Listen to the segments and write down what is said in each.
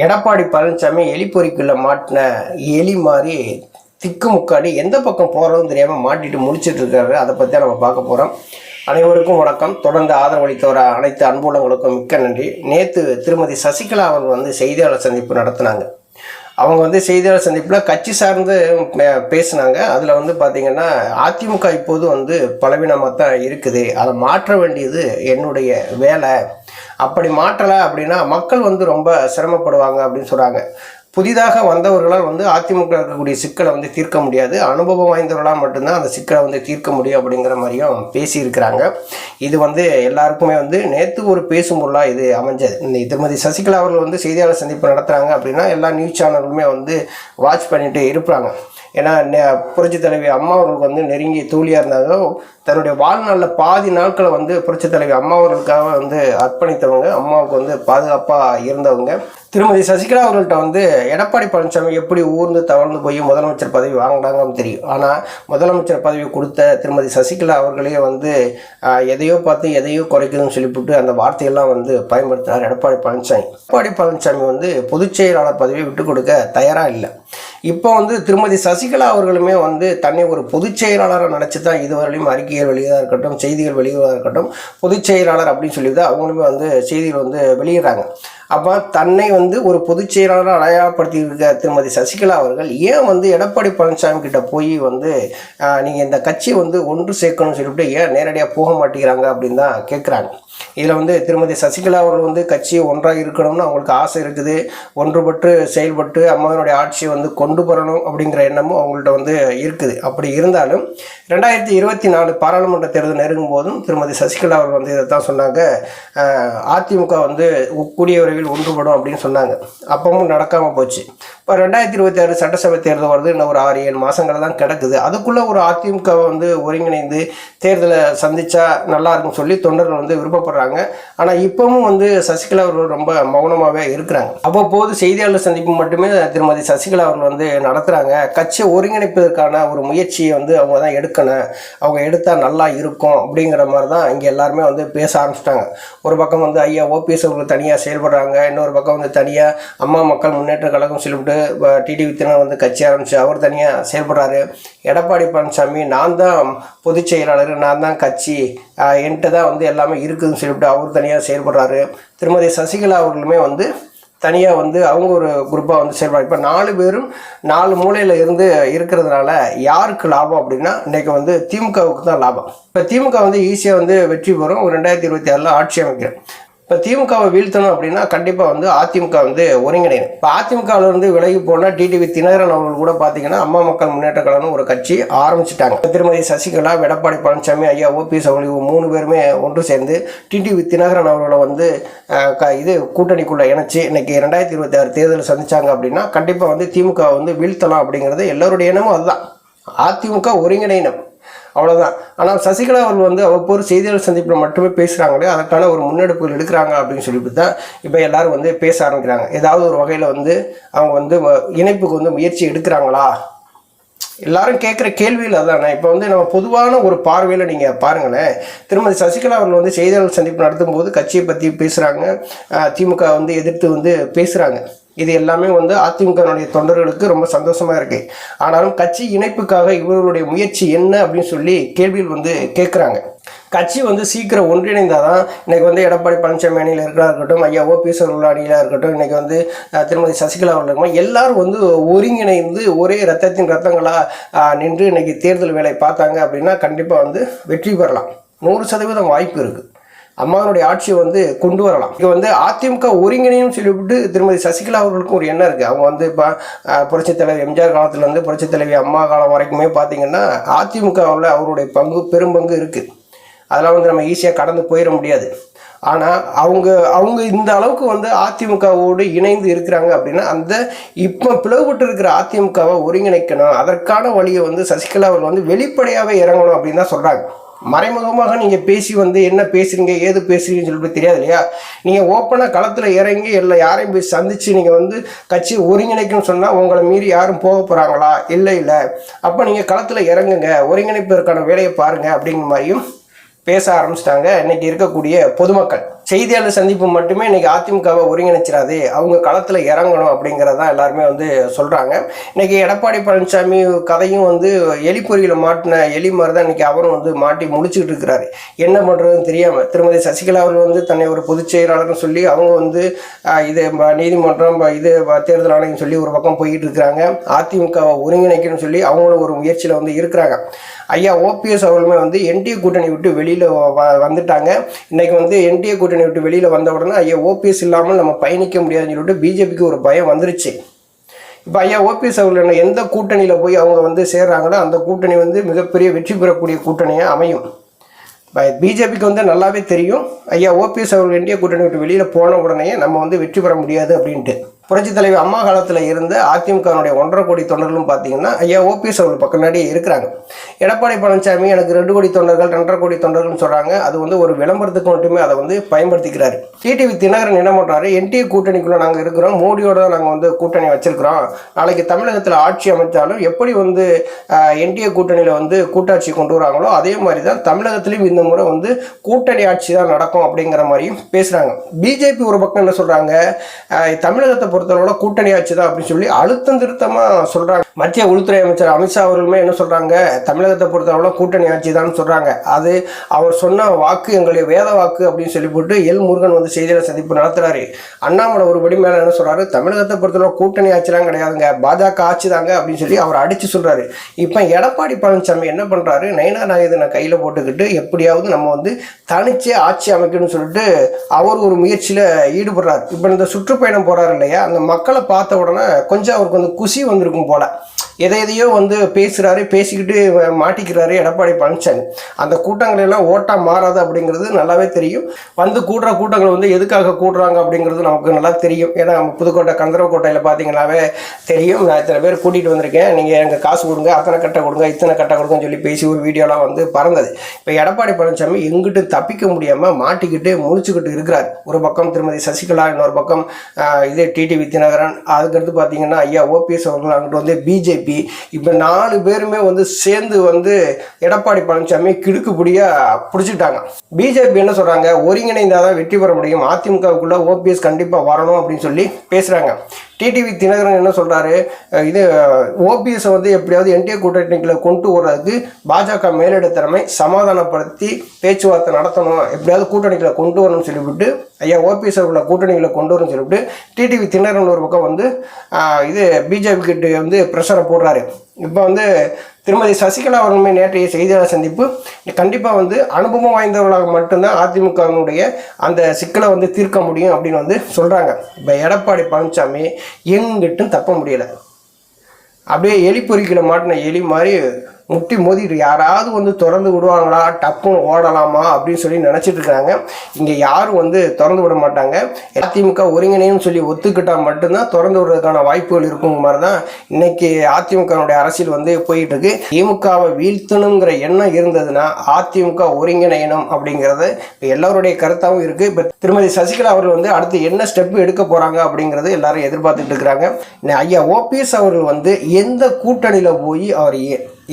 எடப்பாடி பழனிசாமி எலி பொறிக்குள்ள மாட்டின எலி மாதிரி திக்கு முக்காடி எந்த பக்கம் போகிறதும் தெரியாமல் மாட்டிட்டு முடிச்சிட்டு இருக்காரு. அதை பற்றி நம்ம பார்க்க போகிறோம் அனைவருக்கும் வணக்கம். தொடர்ந்து ஆதரவளித்தவர அனைத்து அன்புள்ளங்களுக்கும் மிக்க நன்றி. நேற்று திருமதி சசிகலா அவர்கள் வந்து செய்தியாளர் சந்திப்பு நடத்தினாங்க. அவங்க வந்து செய்தியாளர் சந்திப்பில் கட்சி சார்ந்து பேசினாங்க பேசுனாங்க. அதில் வந்து பார்த்திங்கன்னா அதிமுக இப்போது வந்து பலவீனமாக தான் இருக்குது. அதை மாற்ற வேண்டியது என்னுடைய வேலை. அப்படி மாற்றலை அப்படின்னா மக்கள் வந்து ரொம்ப சிரமப்படுவாங்க அப்படின்னு சொல்கிறாங்க புதிதாக வந்தவர்களால் வந்து அதிமுக இருக்கக்கூடிய சிக்கலை வந்து தீர்க்க முடியாது. அனுபவம் வாய்ந்தவர்களால் மட்டும்தான் அந்த சிக்கலை வந்து தீர்க்க முடியும் அப்படிங்கிற மாதிரியும் பேசியிருக்கிறாங்க. இது வந்து எல்லாருக்குமே வந்து நேற்று ஒரு பேசும் பொருளாக இது அமைஞ்சது. இந்த திருமதி சசிகலா அவர்கள் வந்து செய்தியாளர் சந்திப்பு நடத்துகிறாங்க அப்படின்னா எல்லா நியூஸ் சேனலுமே வந்து வாட்ச் பண்ணிட்டு இருப்பாங்க. ஏன்னா புரட்சி தலைவி அம்மா அவர்களுக்கு வந்து நெருங்கிய தூளியாக இருந்தாலும் தன்னுடைய வாழ்நாளில் பாதி நாட்களை வந்து புரட்சி தலைவி அம்மா அவர்களுக்காக வந்து அர்ப்பணித்தவங்க. அம்மாவுக்கு வந்து பாதுகாப்பாக இருந்தவங்க. திருமதி சசிகலா அவர்கள்ட்ட வந்து எடப்பாடி பழனிசாமி எப்படி ஊர்ந்து தவழ்ந்து போய் முதலமைச்சர் பதவி வாங்கினாங்கன்னு தெரியும். ஆனால் முதலமைச்சர் பதவி கொடுத்த திருமதி சசிகலா அவர்களே வந்து எதையோ பார்த்து எதையோ குறைக்குதுன்னு சொல்லிவிட்டு அந்த வார்த்தையெல்லாம் வந்து பயன்படுத்தினார் எடப்பாடி பழனிசாமி. எடப்பாடி பழனிசாமி வந்து பொதுச் செயலாளர் பதவியை விட்டு கொடுக்க தயாராக இல்லை. இப்போ வந்து திருமதி சசிகலா அவர்களுமே வந்து தன்னை ஒரு பொதுச் செயலாளராக நினச்சி தான் இதுவரையிலும் அறிக்கைகள் வெளியாக இருக்கட்டும் செய்திகள் வெளியதாக இருக்கட்டும் பொதுச் செயலாளர் அப்படின்னு சொல்லி தான் அவங்களுமே வந்து செய்திகள் வந்து வெளியிடுறாங்க. அப்போ தன்னை வந்து ஒரு பொதுச் செயலாளராக அடையாளப்படுத்தி இருக்க திருமதி சசிகலா அவர்கள் ஏன் வந்து எடப்பாடி பழனிசாமி கிட்ட போய் வந்து நீங்கள் இந்த கட்சியை வந்து ஒன்று சேர்க்கணும்னு சொல்லிவிட்டு ஏன் நேரடியாக போக மாட்டேங்கிறாங்க அப்படின்னு தான் கேட்குறாங்க இதில் வந்து திருமதி சசிகலா அவர்கள் வந்து கட்சி ஒன்றாக இருக்கணும்னு அவங்களுக்கு ஆசை இருக்குது. ஒன்றுபட்டு செயல்பட்டு அம்மாவினுடைய ஆட்சியை வந்து கொண்டு வரணும் அப்படிங்கிற எண்ணமும் அவங்கள்ட்ட வந்து இருக்குது. அப்படி இருந்தாலும் ரெண்டாயிரத்தி இருபத்தி நாலு பாராளுமன்ற தேர்தல் நெருங்கும் போதும் திருமதி சசிகலா அவர்கள் வந்து இதை தான் சொன்னாங்க அதிமுக வந்து கூடிய விரைவில் ஒன்றுபடும் அப்படின்னு சொன்னாங்க. அப்பவும் நடக்காமல் போச்சு. இப்போ ரெண்டாயிரத்தி இருபத்தி ஆறு சட்டசபை தேர்தல் வருது. இன்னும் ஒரு ஆறு ஏழு மாதங்கள் தான் கிடக்குது. அதுக்குள்ளே ஒரு அதிமுக வந்து ஒருங்கிணைந்து தேர்தலை சந்திச்சா நல்லா இருக்கும்னு சொல்லி தொண்டர்கள் வந்து விருப்பப்படுறாங்க. ஆனால் இப்பவும் வந்து சசிகலா அவர்கள் ரொம்ப மௌனமாகவே இருக்கிறாங்க. அவ்வப்போது செய்தியாளர் சந்திப்பு மட்டுமே திருமதி சசிகலா அவர்கள் வந்து நடத்துகிறாங்க கட்சியை ஒருங்கிணைப்பதற்கான ஒரு முயற்சியை வந்து அவங்க தான் எடுக்கணும். அவங்க எடுத்தால் நல்லா இருக்கும் அப்படிங்கிற மாதிரி தான் இங்கே எல்லாருமே வந்து பேச ஆரம்பிச்சிட்டாங்க. ஒரு பக்கம் வந்து ஐயா ஓபிஎஸ் அவர்கள் தனியாக செயல்படுறாங்க. இன்னொரு பக்கம் வந்து தனியாக அம்மா மக்கள் முன்னேற்ற கழகம் சொல்லிவிட்டு டிடி வித்தினர் வந்து கட்சி ஆரம்பிச்சு அவர் தனியாக செயல்படுறாரு. எடப்பாடி பழனிசாமி நான் தான் பொதுச் செயலாளர் நான் தான் கட்சி என்கிட்ட தான் வந்து எல்லாமே இருக்குதுன்னு சொல்லிவிட்டு அவர் தனியாக செயல்படுறாரு. திருமதி சசிகலா அவர்களுமே வந்து தனியாக வந்து அவங்க ஒரு குரூப்பாக வந்து செயல்படுறாங்க. இப்போ நாலு பேரும் நாலு மூலையில் இருந்து இருக்கிறதுனால யாருக்கு லாபம் அப்படின்னா இன்றைக்கி வந்து திமுகவுக்கு தான் லாபம். இப்போ திமுக வந்து ஈஸியாக வந்து வெற்றி பெறும். ஒரு ரெண்டாயிரத்தி இருபத்தி ஆறில் ஆட்சி அமைக்கிறேன். இப்போ திமுகவை வீழ்த்தணும் அப்படின்னா கண்டிப்பாக வந்து அதிமுக வந்து ஒருங்கிணையும் இப்போ அதிமுகவிலிருந்து விலகி போனால் டிடிவி தினகரன் அவர்கள் கூட பார்த்தீங்கன்னா அம்மா மக்கள் முன்னேற்ற கழகம் ஒரு கட்சி ஆரம்பிச்சிட்டாங்க. திருமதி சசிகலா எடப்பாடி பழனிசாமி ஐயா ஓபிஎஸ் அவர்கள் இவங்க மூணு பேருமே ஒன்று சேர்ந்து டிடிவி தினகரன் அவர்களை வந்து க- இது கூட்டணிக்குள்ளே இணைச்சி இன்னைக்கு ரெண்டாயிரத்தி இருபத்தி ஆறு தேர்தல் சந்திச்சாங்க அப்படின்னா கண்டிப்பாக வந்து திமுக வந்து வீழ்த்தலாம் அப்படிங்கிறது எல்லோருடைய எண்ணமும் அதுதான். அதிமுக ஒருங்கிணைனம் அவ்வளோதான் ஆனால் சசிகலா அவர்கள் வந்து அவ்வப்போது செய்தியாளர் சந்திப்பில் மட்டுமே பேசுகிறாங்களே அதற்கான ஒரு முன்னெடுப்புகள் எடுக்கிறாங்க அப்படின்னு சொல்லிட்டு தான் இப்போ எல்லாரும் வந்து பேச ஆரம்பிக்கிறாங்க. ஏதாவது ஒரு வகையில் வந்து அவங்க வந்து வ- இணைப்புக்கு வந்து முயற்சி எடுக்கிறாங்களா? எல்லாரும் கேட்குற கேள்வியில் அதானே? இப்போ வந்து நம்ம பொதுவான ஒரு பார்வையில் நீங்கள் பாருங்களேன் திருமதி சசிகலா அவர்கள் வந்து செய்தியாளர் சந்திப்பு நடத்தும் போது கட்சியை பற்றி பேசுகிறாங்க திமுக வந்து எதிர்த்து வந்து பேசுகிறாங்க இது எல்லாமே வந்து அதிமுகனுடைய தொண்டர்களுக்கு ரொம்ப சந்தோஷமாக இருக்கு. ஆனாலும் கட்சி இணைப்புக்காக இவர்களுடைய முயற்சி என்ன அப்படின்னு சொல்லி கேள்வியில் வந்து கேட்குறாங்க கட்சி வந்து சீக்கிரம் ஒன்றிணைந்தால் தான் இன்னைக்கு வந்து எடப்பாடி பழனிசாமி அணியில் இருக்கிறா இருக்கட்டும் ஐயா ஓபிஎஸ் அவர்கள் அணியில் இருக்கட்டும் இன்னைக்கு வந்து திருமதி சசிகலா அவர்கள் இருக்கட்டும், எல்லாரும் வந்து ஒருங்கிணைந்து ஒரே ரத்தத்தின் ரத்தங்களாக நின்று இன்னைக்கு தேர்தல் வேலை பார்த்தாங்க அப்படின்னா கண்டிப்பாக வந்து வெற்றி பெறலாம். நூறு சதவீதம் வாய்ப்பு இருக்குது அம்மாவனுடைய ஆட்சியை வந்து கொண்டு வரலாம். இங்கே வந்து அதிமுக ஒருங்கிணையும் சொல்லிவிட்டு திருமதி சசிகலா அவர்களுக்கும் ஒரு எண்ணம் இருக்குது அவங்க வந்து இப்போ புரட்சித் தலைவர் எம்ஜிஆர் காலத்துலேருந்து புரட்சித் தலைவி அம்மா காலம் வரைக்குமே பார்த்தீங்கன்னா அதிமுகவில் அவருடைய பங்கு பெரும்பங்கு இருக்குது அதெல்லாம் வந்து நம்ம ஈஸியாக கடந்து போயிட முடியாது. ஆனால் அவங்க அவங்க இந்த அளவுக்கு வந்து அதிமுகவோடு இணைந்து இருக்கிறாங்க அப்படின்னா அந்த இப்போ பிளவுபட்டு இருக்கிற அதிமுகவை ஒருங்கிணைக்கணும். அதற்கான வழியை வந்து சசிகலா அவர்கள் வந்து வெளிப்படையாகவே இறங்கணும் அப்படின்னு தான் சொல்கிறாங்க மறைமுகமாக நீங்கள் பேசி வந்து என்ன பேசுறீங்க ஏது பேசுறீங்கன்னு சொல்லிட்டு தெரியாது இல்லையா? நீங்கள் ஓப்பனாக களத்தில் இறங்கி இல்லை யாரையும் போய் சந்தித்து நீங்கள் வந்து கட்சி ஒருங்கிணைக்கணும்னு சொன்னால் உங்களை மீறி யாரும் போக போகிறாங்களா இல்லை இல்லை. அப்போ நீங்கள் களத்தில் இறங்குங்க ஒருங்கிணைப்பதற்கான வேலையை பாருங்கள் அப்படிங்கிற மாதிரியும் பேச ஆரம்பிச்சிட்டாங்க. இன்றைக்கி இருக்கக்கூடிய பொதுமக்கள். செய்தியாளர் சந்திப்பு மட்டுமே இன்னைக்கு அதிமுகவை ஒருங்கிணைச்சிடாது அவங்க களத்தில் இறங்கணும் அப்படிங்கிறதான் எல்லாருமே வந்து சொல்கிறாங்க இன்னைக்கு எடப்பாடி பழனிசாமி கதையும் வந்து எலிப்பொறியில் மாட்டின எலி மாதிரி தான் இன்னைக்கு அவரும் வந்து மாட்டி முடிச்சுக்கிட்டு இருக்கிறாரு. என்ன பண்ணுறதுன்னு தெரியாமல் திருமதி சசிகலா அவர்கள் வந்து தன்னை ஒரு பொதுச் செயலாளர்னு சொல்லி அவங்க வந்து இது நீதிமன்றம் இது தேர்தல் ஆணையம் சொல்லி ஒரு பக்கம் போயிட்டு இருக்கிறாங்க. அதிமுகவை ஒருங்கிணைக்கணும்னு சொல்லி அவங்களும் ஒரு முயற்சியில் வந்து இருக்கிறாங்க. ஐயா ஓபிஎஸ் அவர்களுமே வந்து என்டிஏ கூட்டணி விட்டு வெளியில் வந்துட்டாங்க. இன்னைக்கு வந்து என்டிஏ கூட்டணி விட்டு வெளியில் வந்த உடனே ஐயா ஓபிஎஸ் இல்லாமல் நம்ம பயணிக்க முடியாதுன்னு சொல்லிட்டு பிஜேபிக்கு ஒரு பயம் வந்துருச்சு. இப்போ ஐயா ஓபிஎஸ் அவர்கள் என்ன எந்த கூட்டணியில் போய் அவங்க வந்து சேர்றாங்களோ அந்த கூட்டணி வந்து மிகப்பெரிய வெற்றி பெறக்கூடிய கூட்டணியாக அமையும். இப்போ பிஜேபிக்கு வந்து நல்லாவே தெரியும். ஐயா ஓபிஎஸ் அவர்கள் இந்திய கூட்டணி விட்டு வெளியில் போன உடனே நம்ம வந்து வெற்றி பெற முடியாது அப்படின்ட்டு. புரட்சி தலைவர் அம்மா காலத்தில் இருந்த அதிமுகவினுடைய ஒன்றரை கோடி தொண்டர்களும் பார்த்தீங்கன்னா ஐயா ஓபிஎஸ் அவர்கள் பக்கம்னாடியே இருக்கிறாங்க. எடப்பாடி பழனிசாமி எனக்கு ரெண்டு கோடி தொண்டர்கள் ரெண்டரை கோடி தொண்டர்கள்னு சொல்கிறாங்க அது வந்து ஒரு விளம்பரத்துக்கு மட்டுமே அதை வந்து பயன்படுத்திக்கிறாரு. டிடிவி தினகரன் என்ன பண்ணுறாரு என்டிஏ கூட்டணிக்குள்ளே நாங்கள் இருக்கிறோம். மோடியோட தான் நாங்கள் வந்து கூட்டணி வச்சிருக்கிறோம். நாளைக்கு தமிழகத்தில் ஆட்சி அமைச்சாலும் எப்படி வந்து என்டிஏ கூட்டணியில் வந்து கூட்டாட்சி கொண்டு வராங்களோ அதே மாதிரி தான் தமிழகத்திலையும் இந்த முறை வந்து கூட்டணி ஆட்சி தான் நடக்கும் அப்படிங்கிற மாதிரியும் பேசுகிறாங்க பிஜேபி ஒரு பக்கம் என்ன சொல்கிறாங்க தமிழகத்தை பொறுத்தளவில் கூட்டணி ஆட்சி தான் அப்படின்னு சொல்லி அழுத்தம் திருத்தமாக சொல்கிறாங்க மத்திய உள்துறை அமைச்சர் அமித்ஷா அவர்களுமே என்ன சொல்கிறாங்க தமிழகத்தை பொறுத்தளவுல கூட்டணி ஆட்சி தான் சொல்கிறாங்க அது அவர் சொன்ன வாக்கு எங்களுடைய வேத வாக்கு அப்படின்னு சொல்லி போட்டு எல் முருகன் வந்து செய்தியாளர் சந்திப்பு நடத்துறாரு. அண்ணாமலை ஒருபடி மேலே என்ன சொல்றாரு? தமிழகத்தை பொறுத்தளவு கூட்டணி ஆட்சிலாம் கிடையாதுங்க. பாஜக ஆட்சி தாங்க அப்படின்னு சொல்லி அவர் அடிச்சு சொல்றாரு. இப்போ எடப்பாடி பழனிசாமி என்ன பண்றாரு? நயனா நாயுதனை கையில் போட்டுக்கிட்டு எப்படியாவது நம்ம வந்து தனிச்சே ஆட்சி அமைக்கணும்னு சொல்லிட்டு அவர் ஒரு முயற்சியில் ஈடுபடுறாரு. இப்போ இந்த சுற்றுப்பயணம் போறாரு இல்லையா? அந்த மக்களை பார்த்த உடனே கொஞ்சம் அவருக்கு வந்து குசி வந்திருக்கும் போல. எதை எதையோ வந்து பேசுகிறாரு பேசிக்கிட்டு மாட்டிக்கிறாரு எடப்பாடி பழனிசாமி. அந்த கூட்டங்கள் எல்லாம் ஓட்டாக மாறாது அப்படிங்கிறது நல்லாவே தெரியும். வந்து கூடுற கூட்டங்கள் வந்து எதுக்காக கூடுறாங்க அப்படிங்கிறது நமக்கு நல்லா தெரியும். ஏன்னா நம்ம புதுக்கோட்டை கந்தரவக்கோட்டையில் பார்த்தீங்கன்னாவே தெரியும். நான் இத்தனை பேர் கூட்டிகிட்டு வந்திருக்கேன். நீங்கள் எங்கள் காசு கொடுங்க அத்தனை கட்டை கொடுங்க இத்தனை கட்டை கொடுங்கன்னு சொல்லி பேசி ஒரு வீடியோலாம் வந்து பறந்தது. இப்போ எடப்பாடி பழனிசாமி எங்கிட்டும் தப்பிக்க முடியாமல் மாட்டிக்கிட்டு முழிச்சுக்கிட்டு இருக்கிறார். ஒரு பக்கம் திருமதி சசிகலா இன்னொரு பக்கம் இதே இது வித்யநகரன் அதுக்கடுத்து பார்த்தீங்கன்னா ஐயா ஓபிஎஸ் அவர்கள் அங்கிட்டு வந்து பிஜேபி இப்போ நாலு பேருமே வந்து சேர்ந்து வந்து எடப்பாடி பழனிசாமி கிடுக்குப்படியாக பிடிச்சிட்டாங்க பிஜேபி என்ன சொல்கிறாங்க ஒருங்கிணைந்தால் தான் வெற்றி பெற முடியும். அதிமுகவுக்குள்ளே ஓபிஎஸ் கண்டிப்பாக வரணும் அப்படின்னு சொல்லி பேசுகிறாங்க டிடிவி தினகரன் என்ன சொல்கிறாரு இது ஓபிஎஸ்ஸை வந்து எப்படியாவது என்டிஏ கூட்டணிக்குள்ள கொண்டு வர்றதுக்கு பாஜக மேலிட திறமை சமாதானப்படுத்தி பேச்சுவார்த்தை நடத்தணும். எப்படியாவது கூட்டணிகளை கொண்டு வரணும்னு சொல்லிவிட்டு ஐயா ஓபிஎஸ் உள்ள கூட்டணிகளை கொண்டு வரணும்னு சொல்லிவிட்டு டிடிவி தினகரன் ஒரு பக்கம் வந்து இது பிஜேபி கிட்ட வந்து ப்ரெஷரை போடுறாரு. இப்போ வந்து திருமதி சசிகலா அவர்களுமே நேற்றைய செய்தியாளர் சந்திப்பு கண்டிப்பாக வந்து அனுபவம் வாய்ந்தவர்களாக மட்டும்தான் அதிமுகவினுடைய அந்த சிக்கலை வந்து தீர்க்க முடியும் அப்படின்னு வந்து சொல்கிறாங்க இப்போ எடப்பாடி பழனிசாமி எங்கிட்டும் தப்ப முடியலை. அப்படியே எலி பொறிக்கில் மாட்டின எலி மாதிரி முட்டி மோதிட்டு யாராவது வந்து திறந்து விடுவாங்களா டப்புன்னு ஓடலாமா அப்படின்னு சொல்லி நினச்சிட்டு இருக்காங்க இங்கே யாரும் வந்து திறந்து விட மாட்டாங்க. அதிமுக ஒருங்கிணைன்னு சொல்லி ஒத்துக்கிட்டால் மட்டும்தான் திறந்து விடுறதுக்கான வாய்ப்புகள் இருக்கும் மாதிரி தான் இன்னைக்கு அதிமுகனுடைய அரசியல் வந்து போயிட்டு இருக்கு. திமுகவை வீழ்த்தணுங்கிற எண்ணம் இருந்ததுன்னா அதிமுக ஒருங்கிணையணும் அப்படிங்கிறது இப்போ எல்லாருடைய கருத்தாகவும் இருக்குது இப்போ திருமதி சசிகலா அவர்கள் வந்து அடுத்து என்ன ஸ்டெப் எடுக்க போகிறாங்க அப்படிங்கிறது எல்லாரும் எதிர்பார்த்துட்டு இருக்கிறாங்க. ஐயா ஓபிஎஸ் அவர்கள் வந்து எந்த கூட்டணியில் போய் அவர்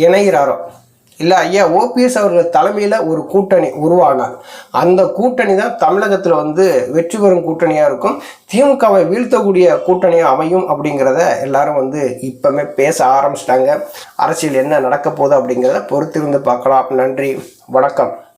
இணைகிறாரோ? இல்லை ஐயா ஓபிஎஸ் அவர்கள் தலைமையில் ஒரு கூட்டணி உருவானார் அந்த கூட்டணி தான் தமிழகத்தில் வந்து வெற்றி பெறும் கூட்டணியாக இருக்கும் திமுகவை வீழ்த்தக்கூடிய கூட்டணியாக அமையும் அப்படிங்கிறத எல்லாரும் வந்து இப்போமே பேச ஆரம்பிச்சிட்டாங்க. அரசியல் என்ன நடக்க போகுது அப்படிங்கிறத பொறுத்திருந்து பார்க்கலாம். நன்றி வணக்கம்.